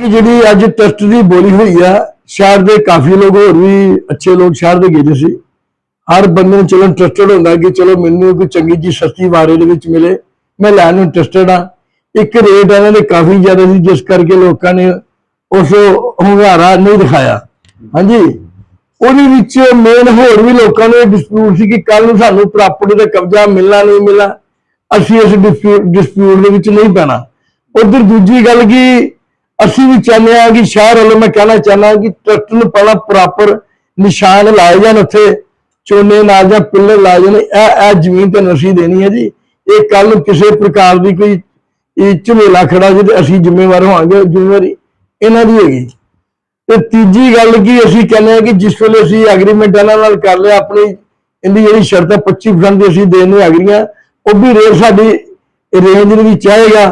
ਇਹ ਜਿਹੜੀ ਅੱਜ ਟਰਸਟ ਦੀ ਬੋਲੀ ਹੋਈ ਆ, ਸ਼ਹਿਰ ਦੇ ਕਾਫੀ ਲੋਕ ਹੋਰ ਵੀ ਅੱਛੇ ਲੋਕ ਸ਼ਹਿਰ ਦੇ ਗਏ ਸੀ। ਹਰ ਬੰਦੇ ਨੂੰ ਚਲੋ ਇੰਟਰਸਟਡ ਹੁੰਦਾ ਕਿ ਚਲੋ ਮੈਨੂੰ ਕੋਈ ਚੰਗੀ ਜੀ ਸਸਤੀ ਵਾਰੇ ਦੇ ਵਿੱਚ ਮਿਲੇ, ਮੈਂ ਲੈਣ ਨੂੰ ਇੰਟਰਸਟਡ ਆ ਇੱਕ ਰੇਟ ਇਹਨਾਂ ਦੇ ਕਾਫੀ ਜ਼ਿਆਦਾ ਸੀ, ਜਿਸ ਕਰਕੇ ਲੋਕਾਂ ਨੇ ਉਸ ਹੁੰਗਾਰਾ ਨਹੀਂ ਦਿਖਾਇਆ। ਹਾਂਜੀ? ਉਹਦੇ ਵਿੱਚ ਮੇਨ ਹੋਰ ਵੀ ਲੋਕਾਂ ਨੂੰ ਡਿਸਪਿਊਟ ਸੀ ਕਿ ਕੱਲ ਨੂੰ ਸਾਨੂੰ ਪ੍ਰਾਪਰਟੀ ਦਾ ਕਬਜ਼ਾ ਮਿਲਣਾ, ਨਹੀਂ ਮਿਲਣਾ, ਅਸੀਂ ਇਸ ਡਿਸਪਿਊਟ ਦੇ ਵਿੱਚ ਨਹੀਂ ਪੈਣਾ। ਉਧਰ ਦੂਜੀ ਗੱਲ ਕਿ ਅਸੀਂ ਵੀ ਚਾਹੁੰਦੇ ਹਾਂ ਕਿ ਸ਼ਹਿਰ ਵੱਲੋਂ ਮੈਂ ਕਹਿਣਾ ਚਾਹੁੰਦਾ ਕਿ ਟਰੱਕ ਨੂੰ ਪਹਿਲਾਂ ਪ੍ਰੋਪਰ ਨਿਸ਼ਾਨ ਲਾਏ ਜਾਣ ਉੱਥੇ ਚੋਨੇ ਨਾਲ ਜਾਂ ਪਿੱਲੇ ਲਾਏ ਜਾਣ, ਇਹ ਇਹ ਜ਼ਮੀਨ ਤੇ ਨਸੀ ਦੇਣੀ ਹੈ ਜੀ। ਇਹ ਕੱਲ ਨੂੰ ਕਿਸੇ ਪ੍ਰਕਾਰ ਦੀ ਕੋਈ ਇਹ ਝਮੇਲਾ ਖੜਾ ਜੇ ਅਸੀਂ ਜ਼ਿੰਮੇਵਾਰ ਹੋਵਾਂਗੇ, ਜ਼ਿੰਮੇਵਾਰੀ ਇਹਨਾਂ ਦੀ ਹੈਗੀ ਤੇ ਤੀਜੀ ਗੱਲ ਕੀ ਅਸੀਂ ਕਹਿੰਦੇ ਆ ਕਿ ਜਿਸ ਵੇਲੇ ਅਸੀਂ ਐਗਰੀਮੈਂਟ ਇਹਨਾਂ ਨਾਲ ਕਰ ਲਿਆ, ਆਪਣੀ ਇਹਦੀ ਜਿਹੜੀ ਸ਼ਰਤ ਹੈ 25% ਦੀ ਅਸੀਂ ਦੇਣ ਨੂੰ ਐਗਰੀਆਂ ਉਹ ਵੀ ਰੇਟ ਸਾਡੀ ਰੇਂਜ ਦੇ ਵਿੱਚ ਆਏਗਾ।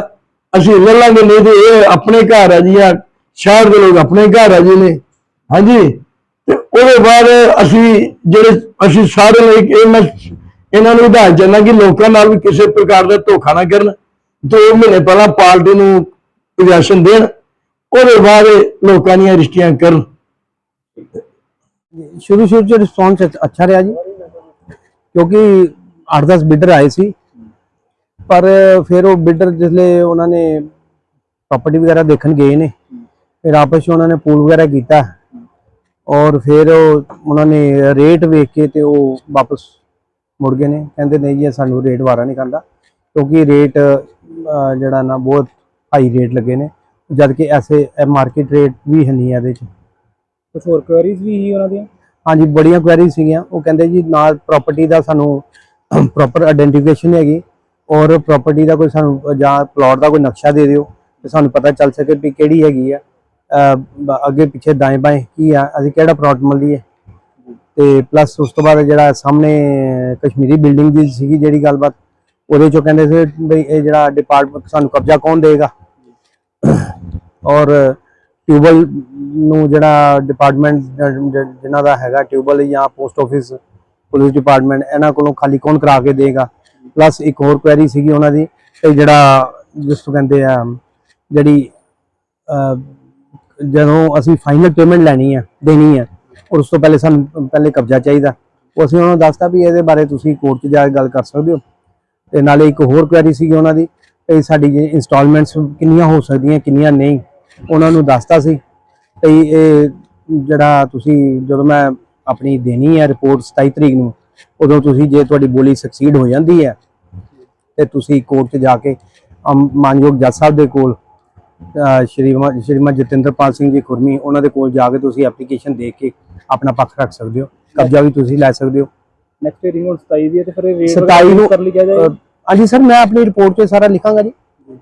ਅਸੀਂ ਲੈ ਲਾਂਗੇ ਨਹੀਂ ਤੇ ਇਹ ਆਪਣੇ ਘਰ ਆ ਜੀ ਆ ਸ਼ਹਿਰ ਦੇ ਲੋਕ ਆਪਣੇ ਘਰ ਆ ਜੀ ਨੇ। ਹਾਂਜੀ? ਤੇ ਉਹਦੇ ਬਾਅਦ ਅਸੀਂ ਜਿਹੜੇ ਅਸੀਂ ਸਾਰੇ ਲੋਕ ਇਹ ਮੈਂ ਇਹਨਾਂ ਨੂੰ ਵਧਾਇਆ ਚਾਹੁੰਦਾ ਕਿ ਲੋਕਾਂ ਨਾਲ ਵੀ ਕਿਸੇ ਪ੍ਰਕਾਰ ਦਾ ਧੋਖਾ ਨਾ ਕਰਨ, ਦੋ ਮਹੀਨੇ ਪਹਿਲਾਂ ਪਾਰਟੀ ਨੂੰ ਪੋਜੀਸ਼ਨ ਦੇਣ, ਉਹਦੇ ਬਾਅਦ ਲੋਕਾਂ ਦੀਆਂ ਰਿਸ਼ਤੀਆਂ ਕਰਨ। ਸ਼ੁਰੂ ਸ਼ੁਰੂ ਚ ਰਿਸਪੌਂਸ ਅੱਛਾ ਰਿਹਾ ਜੀ, ਕਿਉਂਕਿ 8-10 ਬਿਡਰ ਆਏ ਸੀ। ਪਰ ਫਿਰ ਉਹ ਬਿਡਰ ਜਿਸਲੇ ਉਹਨਾਂ ਨੇ ਪ੍ਰਾਪਰਟੀ ਵਗੈਰਾ ਦੇਖਣ ਗਏ ਨੇ ਫਿਰ ਆਪਸ ਵਿੱਚ ਉਹਨਾਂ ਨੇ ਪੂਲ ਵਗੈਰਾ ਕੀਤਾ ਔਰ ਫਿਰ ਉਹ ਉਹਨਾਂ ਨੇ ਰੇਟ ਵੇਖ ਕੇ ਤੇ ਉਹ ਵਾਪਸ ਮੁੜ ਗਏ ਨੇ। ਕਹਿੰਦੇ ਨਹੀਂ ਜੀ ਸਾਨੂੰ ਰੇਟ ਵਾਰਾ ਨਹੀਂ ਕਰਦਾ ਕਿਉਂਕਿ ਰੇਟ ਜਿਹੜਾ ਨਾ ਬਹੁਤ ਹਾਈ ਰੇਟ ਲੱਗੇ ਨੇ। ਜਦ ਕਿ ਐਸੇ ਮਾਰਕੀਟ ਰੇਟ ਵੀ ਹੈ ਨਹੀਂ ਇਹਦੇ ਚ। ਕੁਝ ਹੋਰ ਕੁਐਰੀਜ਼ ਵੀ ਹੀ ਉਹਨਾਂ ਦੀਆਂ? ਹਾਂਜੀ ਬੜੀਆਂ ਕੁਐਰੀ ਸੀਗੀਆਂ। ਉਹ ਕਹਿੰਦੇ ਜੀ ਨਾਲ ਪ੍ਰਾਪਰਟੀ ਦਾ ਸਾਨੂੰ ਪ੍ਰੋਪਰ ਆਇਡੈਂਟੀਫਿਕੇਸ਼ਨ ਹੈਗੀ। ਔਰ ਪ੍ਰਾਪਰਟੀ ਦਾ ਕੋਈ ਸਾਨੂੰ, ਜਾਂ ਪਲਾਟ ਦਾ ਕੋਈ ਨਕਸ਼ਾ ਦੇ ਦਿਓ, ਤੇ ਸਾਨੂੰ ਪਤਾ ਚੱਲ ਸਕੇ ਵੀ ਕਿਹੜੀ ਹੈਗੀ ਆ। ਅੱਗੇ ਪਿੱਛੇ ਦਾਏਂ ਬਾਏ ਕੀ ਆ, ਅਸੀਂ ਕਿਹੜਾ ਪਲਾਟ ਮੱਲੀਏ ਤੇ ਪਲੱਸ ਉਸ ਤੋਂ ਬਾਅਦ ਜਿਹੜਾ ਸਾਹਮਣੇ ਕਸ਼ਮੀਰੀ ਬਿਲਡਿੰਗ ਦੀ ਸੀਗੀ, ਜਿਹੜੀ ਗੱਲਬਾਤ ਉਹਦੇ ਚੋਂ ਕਹਿੰਦੇ ਸੀ ਵੀ ਇਹ ਜਿਹੜਾ ਡਿਪਾਰਟਮੈਂਟ ਸਾਨੂੰ ਕਬਜ਼ਾ ਕੌਣ ਦੇਗਾ ਔਰ ਟਿਊਬਲ ਨੂੰ ਜਿਹੜਾ ਡਿਪਾਰਟਮੈਂਟ ਜਿਨ੍ਹਾਂ ਦਾ ਹੈਗਾ ਟਿਊਬਲ ਜਾਂ ਪੋਸਟ ਆਫਿਸ ਪੁਲਿਸ ਡਿਪਾਰਟਮੈਂਟ ਇਹਨਾਂ ਕੋਲੋਂ ਖਾਲੀ ਕੌਣ ਕਰਾ ਕੇ ਦੇਗਾ ਪਲੱਸ ਇੱਕ ਹੋਰ ਕੁਐਰੀ ਸੀਗੀ ਉਹਨਾਂ ਦੀ, ਤੇ ਜਿਹੜਾ ਜਿਸ ਤੋਂ ਕਹਿੰਦੇ ਆ, ਜਿਹੜੀ ਜਦੋਂ ਅਸੀਂ ਫਾਈਨਲ ਪੇਮੈਂਟ ਲੈਣੀ ਹੈ ਦੇਣੀ ਹੈ ਔਰ ਉਸ ਤੋਂ ਪਹਿਲੇ ਸਾਨੂੰ, ਪਹਿਲੇ ਕਬਜ਼ਾ ਚਾਹੀਦਾ। ਉਹ ਅਸੀਂ ਉਹਨਾਂ ਨੂੰ ਦੱਸਤਾ ਵੀ ਇਹਦੇ ਬਾਰੇ ਤੁਸੀਂ ਕੋਰਟ 'ਚ ਜਾ ਕੇ ਗੱਲ ਕਰ ਸਕਦੇ ਹੋ। ਤੇ ਨਾਲੇ ਇੱਕ ਹੋਰ ਕੁਐਰੀ ਸੀਗੀ ਉਹਨਾਂ ਦੀ ਕਿ ਸਾਡੀ ਜਿਹੜੀ ਇਨਸਟਾਲਮੈਂਟਸ ਕਿੰਨੀਆਂ ਹੋ ਸਕਦੀਆਂ, ਕਿੰਨੀਆਂ ਨਹੀਂ, ਉਹਨਾਂ ਨੂੰ ਦੱਸਤਾ ਸੀ। ਤੇ ਇਹ ਜਿਹੜਾ ਤੁਸੀਂ, ਜਦੋਂ ਮੈਂ ਆਪਣੀ ਦੇਣੀ ਹੈ ਰਿਪੋਰਟ 27 ਤਰੀਕ ਨੂੰ, ਉਦੋਂ ਤੁਸੀਂ ਜੇ ਤੁਹਾਡੀ ਬੋਲੀ ਸਕਸੀਡ ਹੋ ਜਾਂਦੀ ਹੈ ਤੇ ਤੁਸੀਂ ਕੋਰਟ 'ਚ ਜਾ ਕੇ ਮਾਨਯੋਗ ਜੱਜ ਸਾਹਿਬ ਦੇ ਕੋਲ ਸ਼੍ਰੀਮਾਨ ਸ਼੍ਰੀਮਾਨ ਜਤਿੰਦਰਪਾਲ ਸਿੰਘ ਜੀ ਖੁਰਮੀ ਉਹਨਾਂ ਦੇ ਕੋਲ ਜਾ ਕੇ ਤੁਸੀਂ ਐਪਲੀਕੇਸ਼ਨ ਦੇ ਕੇ ਆਪਣਾ ਪੱਖ ਰੱਖ ਸਕਦੇ ਹੋ। ਕਬਜ਼ਾ ਵੀ ਤੁਸੀਂ ਲੈ ਸਕਦੇ ਹੋ। ਨੈਕਸਟ ਹੀਅਰਿੰਗ ਹੁਣ 27 ਦੀ ਹੈ ਤੇ ਫਿਰ ਰੇਟ 27 ਨੂੰ ਕਰ ਲਈ ਜਾਏ ਅਹ, ਹਾਂਜੀ ਸਰ ਮੈਂ ਆਪਣੀ ਰਿਪੋਰਟ 'ਚ ਸਾਰਾ ਲਿਖਾਂਗਾ ਜੀ।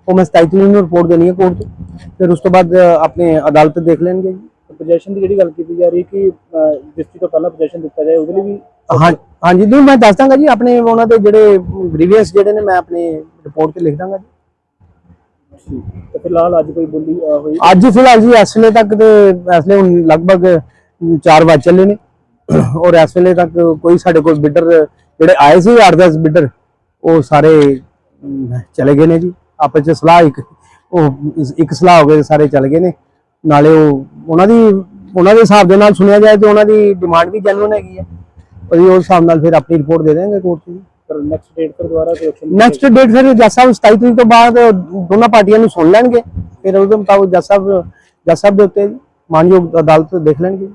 ਉਹ ਮੈਂ 27 ਤਰੀਕ ਨੂੰ ਰਿਪੋਰਟ ਦੇਣੀ ਹੈ ਕੋਰਟ 'ਚ। ਫਿਰ ਉਸ ਤੋਂ ਬਾਅਦ ਆਪਣੇ ਅਦਾਲਤ ਦੇਖ ਲੈਣਗੇ ਜੀ। ਪੋਜੀਸ਼ਨ ਦੀ ਜਿਹੜੀ ਗੱਲ ਕੀਤੀ ਜਾ ਰਹੀ ਹੈ ਕਿ ਡਿਸਟ੍ਰਿਕਟ ਤੋਂ ਪਹਿਲਾਂ ਪੋਜੀਸ਼ਨ ਦਿੱਤਾ ਜਾਏ ਉਹਦੇ ਲਈ ਵੀ ਹਾਂ ਹਾਂਜੀ ਨਹੀਂ ਮੈਂ ਦੱਸ ਦਾਂਗਾ ਜੀ ਆਪਣੇ ਉਹਨਾਂ ਦੇ ਜਿਹੜੇ ਗ੍ਰੀਵੈਂਸ ਜਿਹੜੇ ਨੇ ਮੈਂ ਆਪਣੀ ਰਿਪੋਰਟ 'ਚ ਲਿਖ ਦਾਂਗਾ ਜੀ। ਤੇ ਫਿਲਹਾਲ ਅੱਜ ਕੋਈ ਬੋਲੀ ਅਹ, ਹੋਈ? ਅੱਜ ਫਿਲਹਾਲ ਜੀ ਇਸ ਵੇਲੇ ਤੱਕ ਤੇ ਇਸ ਵੇਲੇ ਹੁਣ ਲਗਭਗ 4 ਵਜ ਚੱਲੇ ਨੇ। ਔਰ ਇਸ ਵੇਲੇ ਤੱਕ ਕੋਈ ਸਾਡੇ ਕੋਲ ਬਿਡਰ ਜਿਹੜੇ ਆਏ ਸੀ 8-10 ਬਿਡਰ ਉਹ ਸਾਰੇ ਚਲੇ ਗਏ ਨੇ ਜੀ। ਆਪਸ ਚ ਸਲਾਹ ਇੱਕ ਉਹ ਇੱਕ ਸਲਾਹ ਹੋ ਗਏ ਸਾਰੇ ਚਲੇ ਗਏ ਨੇ। ਨਾਲੇ ਉਹ ਉਹਨਾਂ ਦੀ ਉਹਨਾਂ ਦੇ ਹਿਸਾਬ ਦੇ ਨਾਲ ਸੁਣਿਆ ਜਾਏ ਤੇ ਉਹਨਾਂ ਦੀ ਡਿਮਾਂਡ ਵੀ ਜੈਨੂਨ ਹੈਗੀ ਹੈ। ਅਸੀਂ ਉਸ ਹਿਸਾਬ ਨਾਲ ਫਿਰ ਆਪਣੀ ਰਿਪੋਰਟ ਦੇ ਦੇਵਾਂਗੇ ਕੋਰਟ ਪਰ ਨੈਕਸਟ ਡੇਟ ਦੁਬਾਰਾ ਸਿਲੈਕਸ਼ਨ ਨੈਕਸਟ ਡੇਟ ਫਿਰ ਜੱਜ ਸਾਹਿਬ 27 ਤਰੀਕ ਤੋਂ ਬਾਅਦ ਦੋਨਾਂ ਪਾਰਟੀਆਂ ਨੂੰ ਸੁਣ ਲੈਣਗੇ। ਫਿਰ ਉਹਦੇ ਮੁਤਾਬਕ ਜੱਜ ਸਾਹਿਬ ਜੱਜ ਸਾਹਿਬ ਦੇ ਉੱਤੇ ਮਾਨਯੋਗ ਅਦਾਲਤ ਦੇਖ ਲੈਣਗੇ।